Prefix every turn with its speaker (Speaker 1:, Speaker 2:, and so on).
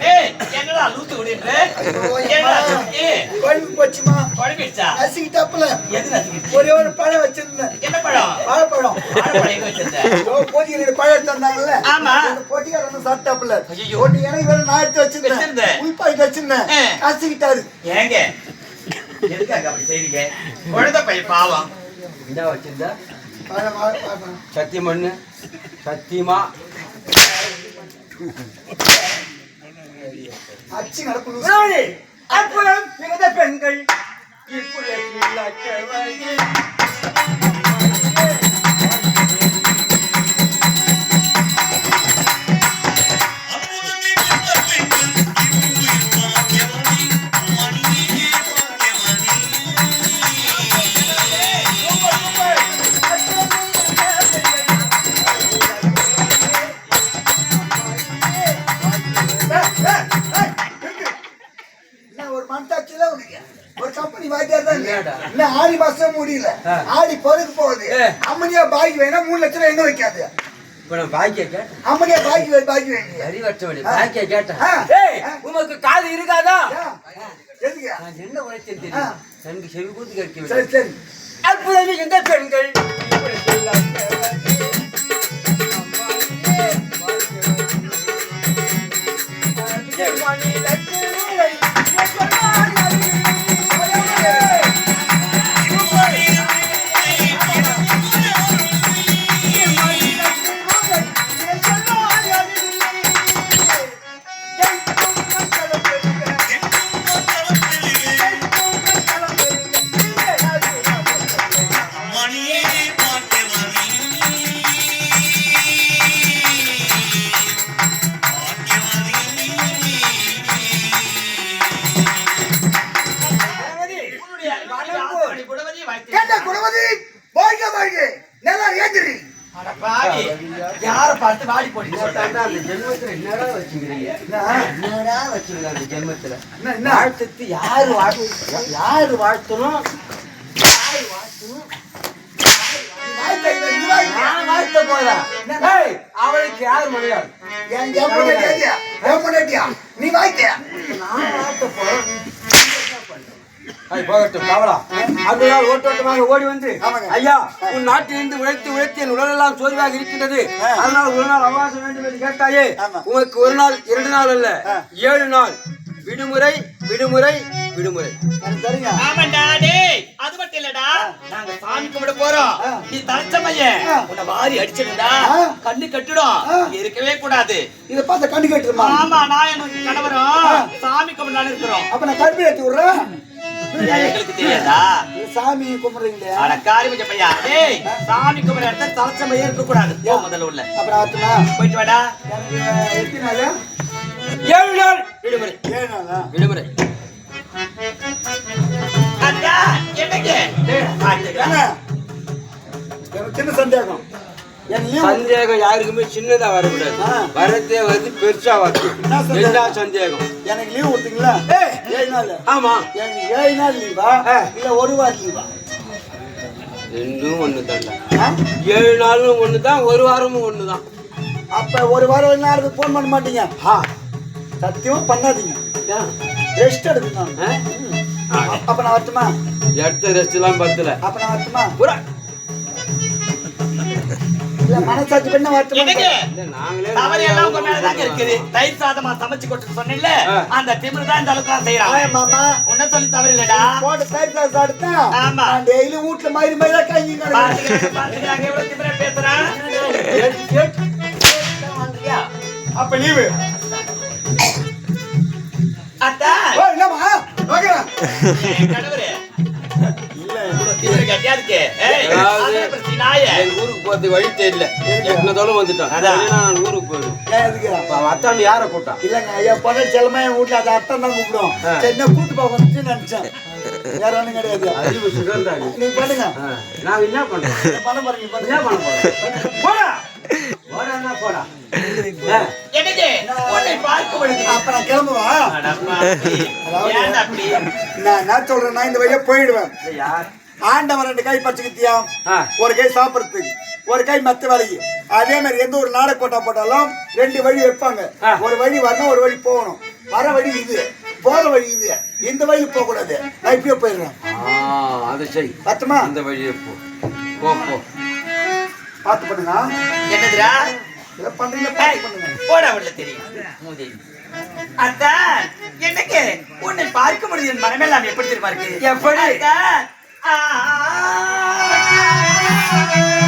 Speaker 1: டேய் என்னடா லூத்து
Speaker 2: குழம்பு போச்சுமா
Speaker 1: குழம்பிடுச்சா
Speaker 2: ஒரே ஒரு பழம் வச்சிருந்தேன்
Speaker 1: என்ன பழம்
Speaker 2: வாழைப்பழம்
Speaker 1: வாழைப்பழம் எங்க வச்சிருந்த
Speaker 2: போட்டி ரெண்டு பழம் எடுத்து வந்தாங்கல்ல
Speaker 1: ஆமா.
Speaker 2: அந்த போட்டிக்காரர் வந்து சாப்பிட்டாப்புல. ஒண்ணு எனக்கு வேற நான் எடுத்து வச்சிருந்தேன்
Speaker 1: வச்சிருந்த.
Speaker 2: உள்பாய்க்கு வச்சிருந்தேன். நசுக்கிட்டாரு
Speaker 1: ஏங்க எதுக்காக அப்படி செய்றீங்க? குழந்தை பையன் பாவம்.
Speaker 3: என்ன வச்சிருந்த. சத்தியம்? பண்ணு சத்தியமா அற்புதம் பெண்கள். இப்புலத்தில்
Speaker 2: ஒரு கம்பெனி வாத்தியார் தான்? இன்னும் ஆடி மாசம் முடியல. ஆடி பொறுக்கு போகுது. அம்மனியா பாக்கி வேணா மூணு லட்சம் ரூபாய் எங்க வைக்காது? அம்மனியா பாக்கி பாக்கி வேண்டிய
Speaker 3: கேட்டேன். உமக்கு காது இருக்காதா? என்ன எனக்கு செவி கூத்து கேட்க
Speaker 2: சரி
Speaker 1: பார்த்து வாடி போடி.
Speaker 3: அந்த ஜென்மத்துல என்னடா வச்சுக்கிறீங்க? என்னடா வச்சுக்கிறீங்க அந்த ஜென்மத்துல?
Speaker 2: என்ன என்ன
Speaker 3: வாழ்த்துக்கு யாரு வாழ்த்து யாரு வாழ்த்தணும்? யாரு வாழ்த்தணும்? வாழ்த்த போதா ஏய் அவளுக்கு யாரு மனையாள்?
Speaker 2: என் பொண்டாட்டியா? நீ வாய்க்கியா
Speaker 3: நான் வாழ்த்த போறேன். அது போகட்டும் கவலா. அதுதான் ஓட்டோட்டமாக ஓடி வந்து. ஐயா உன் நாட்டிலிருந்து உழைத்து உழைத்து என் உடலெல்லாம் சோர்வாக இருக்கின்றது. அதனால் ஒரு நாள் அவகாசம் வேண்டும் என்று கேட்டாயே. உனக்கு ஒரு நாள் இரண்டு நாள் அல்ல ஏழு நாள். விடுமுறை விடுமுறை விடுமுறை.
Speaker 1: அது மட்டும் இல்லடா. நாங்க சாமி கும்பிட போறோம். நீ தரச்சமையன்
Speaker 2: ஆ.
Speaker 1: உன்னை வாரி அடிச்சிடுடா
Speaker 2: ஆ.
Speaker 1: கண்ணு கட்டிடும். இருக்கவே கூடாது.
Speaker 2: இதை பார்த்த கண்டு கேட்டுருமா
Speaker 1: ஆமா நான் எனக்கு கணவரும் சாமி கும்பிடலான்னு இருக்கிறோம்.
Speaker 2: அப்ப நான் கருப்பி ஏத்தி விடுறேன்.
Speaker 1: எங்களுக்கு தெரியாதா
Speaker 2: சாமி கும்பிடுறீங்களே?
Speaker 1: அட காரி கொஞ்சம் பையா டேய் சாமி கும்பிட இடத்துல தலச்சமையே இருக்க கூடாது போ முதல்ல உள்ள
Speaker 2: அப்புறம் ஆத்துமா?
Speaker 1: போயிட்டு வாடா.
Speaker 2: எத்தனை நாளு?
Speaker 3: ஏழு நாள்.
Speaker 1: விடுமுறை
Speaker 2: ஏழு நாளா?
Speaker 3: விடுமுறை
Speaker 1: அத்தா என்னங்க
Speaker 2: சின்ன சந்தேகம்.
Speaker 3: சந்தேகம் யாருக்குமே சின்னதா வரக்கூடாது. வரதே வந்து பெருசா வருது
Speaker 2: என்ன சந்தேகம்? எனக்கு லீவ் கொடுத்தீங்களா? ஏழு நாள்.
Speaker 3: ஆமா.
Speaker 2: எனக்கு ஏழு நாள் லீவா. இல்ல ஒரு வாரம் லீவா
Speaker 3: ரெண்டும் தான்டா
Speaker 2: ஆ?
Speaker 3: ஏழு நாளும் ஒண்ணுதான் ஒரு வாரமும் ஒண்ணுதான்.
Speaker 2: அப்ப ஒரு வாரம் ஒரு நாளுக்கு போன் பண்ண மாட்டீங்க?
Speaker 3: ஆ.
Speaker 2: சத்தியமா பண்ணாதீங்க? ரெஸ்ட் எடுக்கணும். அப்ப நான் வரட்டுமா?
Speaker 3: எடுத்த ரெஸ்ட் எல்லாம் பத்தல.
Speaker 2: அப்ப நான் வரட்டுமா?
Speaker 3: புறா.
Speaker 2: இல்ல மனசாட்சி பண்ண
Speaker 3: நாங்களே
Speaker 1: தவறு எல்லாம் உங்க மேலதாங்க இருக்குது. தயிர் சாதமா சமைச்சு கொட்டு சொன்னேன்ல
Speaker 3: ஆ.
Speaker 1: அந்த திமிரு தான் இந்த அளவுக்கு செய்யறான்
Speaker 2: மாமா.
Speaker 1: உன்ன சொல்லி தவறு இல்லடா.
Speaker 2: போட்ட அடுத்தா
Speaker 1: ஆமா.
Speaker 2: டெய்லி வீட்ல மயிரா கஞ்சி கிடக்குறேன்
Speaker 1: பாத்துக்கிறாங்க பாத்துக்கிறாங்க எவ்வளவு திமிரா பேசுறான்.
Speaker 3: கேட்டு, கேட்டு.
Speaker 2: அப்ப லீவு
Speaker 1: அத்தா.
Speaker 2: ஓ என்னம்மா வாங்கடா
Speaker 1: என் கணவரே.
Speaker 3: ஊருக்கு போறதுக்கு வழி தெரியல. எத்தனை வந்துட்டோம்
Speaker 1: அதான்.
Speaker 3: இல்லைன்னா நான் ஊருக்கு போயிடும் அத்தான் யாரை கூட்டா
Speaker 2: இல்லங்க ஐயா பொண்ணு செல்லமா என் வீட்டுல அதை அர்த்தம் தான் கூப்பிடும் நான் கூட்டு போக நினைச்சேன். வேற ஒண்ணும் கிடையாது.
Speaker 3: அறிவு சுகந்தாடி.
Speaker 2: நீங்க பண்ணுங்க.
Speaker 3: நான் என்ன பண்றேன்
Speaker 2: பண்ண பாருங்க
Speaker 3: என்ன
Speaker 2: பண்ணுங்க
Speaker 3: பண்ண. போறேன்? போடா! போடா. போடா
Speaker 2: நான் கிளம்புவா?
Speaker 1: அடப்பா, அப்படி. ஏன்டா அப்படி?
Speaker 2: நான் என்ன சொல்றேன்னா இந்த வழியா போயிடுவேன். ஆண்டவன் ரெண்டு கை பச்சுக்கிட்டியாம். ஒரு கை சாப்பிடறதுக்கு ஒரு கை மத்த வேலைக்கு அதே மாதிரி எந்த ஒரு நாடகோட்டா போட்டாலும் ரெண்டு வழி வைப்பாங்க.
Speaker 3: ஆ.
Speaker 2: ஒரு வழி வரணும் ஒரு வழி போகணும். வர வழி இது. போற வழி இது. இந்த வழி போக கூடாது நான் இப்படியே போயிடுறேன்.
Speaker 3: அதை செய்
Speaker 2: பத்துமா
Speaker 3: அந்த வழியே போ. போ போ.
Speaker 2: பார்த்து பண்ணுங்க.
Speaker 1: என்னதுடா?
Speaker 2: இதை பண்றீங்க பார்த்து பண்ணுங்க.
Speaker 1: போடா உள்ள தெரியும் மூதேவி. அத்தான் என்னக்கு? உன்னை பார்க்க முடியும் மனமெல்லாம் எப்படி தெரியுமா இருக்கு?
Speaker 3: எப்படி?
Speaker 1: அத்தான், ஆ,